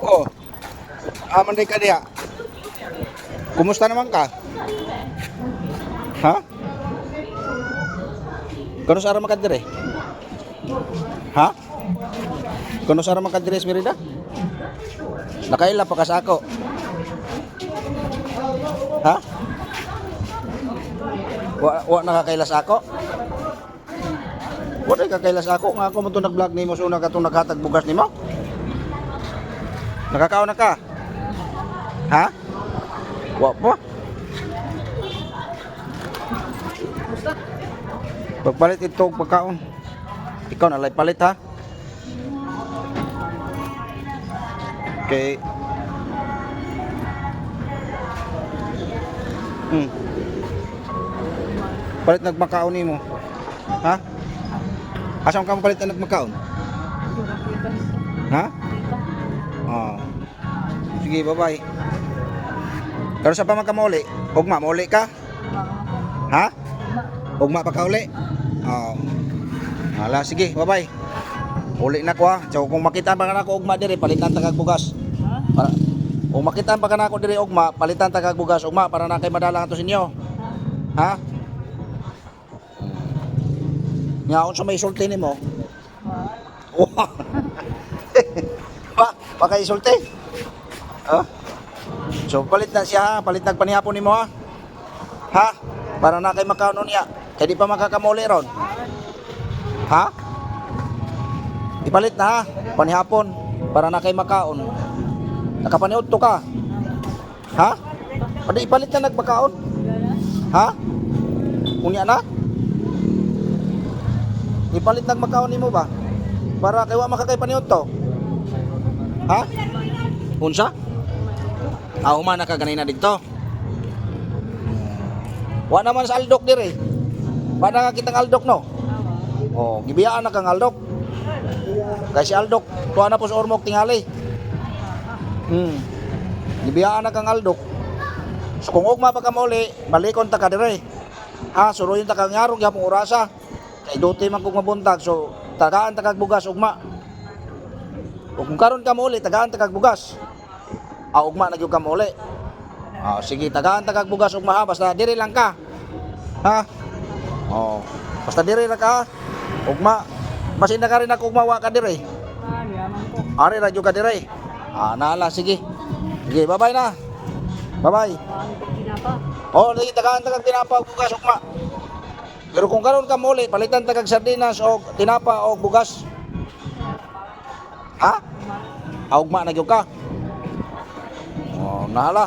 Oh. Aman rin ka diya. Kumusta naman ka? Ha? Kano sa araw makadire? Ha? Kano sa araw makadire Esmerida? Nakaila pa ka ako. Ha? Wa, wa nakakailas ako? Wa na kakailas ako nga ako mo to nag-vlog nimo so una ka to naghatag bugas nimo. Nakakaon na ka? Ha? Wa pa? Pagpalit ito pagkaon. Ikaw na lay palit ha. Okay. Hmm. Palit nagmakaon nimo. Ha? Asam ka mo palit na nagmakaon? Ha? Oh. Sige, bye-bye. Pero sa pa magkamuli, ugma, mauli ka? Ha? Ugma pa ka uli? Oo. Hala, sige, bye-bye. Uli na ko ha. So, kung makita pa ka na ako ugma diri, palitan tagag bugas. Para, kung makita pa ka na ako diri ugma, palitan tagag bugas ugma para na kay madala to sa inyo. Ha? Nga ako sa may sulti ni mo. Wow. Pa, pa kay sulti. Ha? So palit na siya, ha? palit nagpanihapon ni mo ha. Ha? Para na kay makaon niya. Kaya di pa makakamuli ron. Ha? Ipalit na ha, panihapon para na kay makaon. Nakapaniod to ka. Ha? Pwede ipalit na nagmakaon. Ha? Unya na? Ipalit nagmakaon nimo ba? Para kay wa makakay paniod to. Ha? Unsa? Ah, humana ka ganina dito. Wa naman sa aldok dire. Wa na ka kitang aldok no. Oh, gibiyaan na kang aldok. Kay si aldok, tuwa na po sa ormok tingali. Hmm. Gibiyaan na kang aldok. So kung ugma pa ka mauli, balikon ta ka dire. Ha, suruyin ta kang ngarog yapong orasa. Kay duti man kog mabuntag, so tagaan ta kag bugas ugma. O kung karon ka mauli, tagaan ta kag bugas. Ah, ugma na gyud ka mauli. Ah, sige, tagaan ta kag bugas ugma ha, basta diri lang ka. Ha? Oh. Basta diri ra ka. Ugma. Basin na ka rin ako ugma wa ka diri. Ari ra ka diri. Ah, nala sige. Sige, bye-bye na. Bye-bye. Oh, lagi tagaan ta kag tinapa ug bugas ugma. Pero kung karon ka muli, palitan ta kag sardinas o tinapa o bugas. Ha? Ah, ugma na gyud ka. Oh, nala.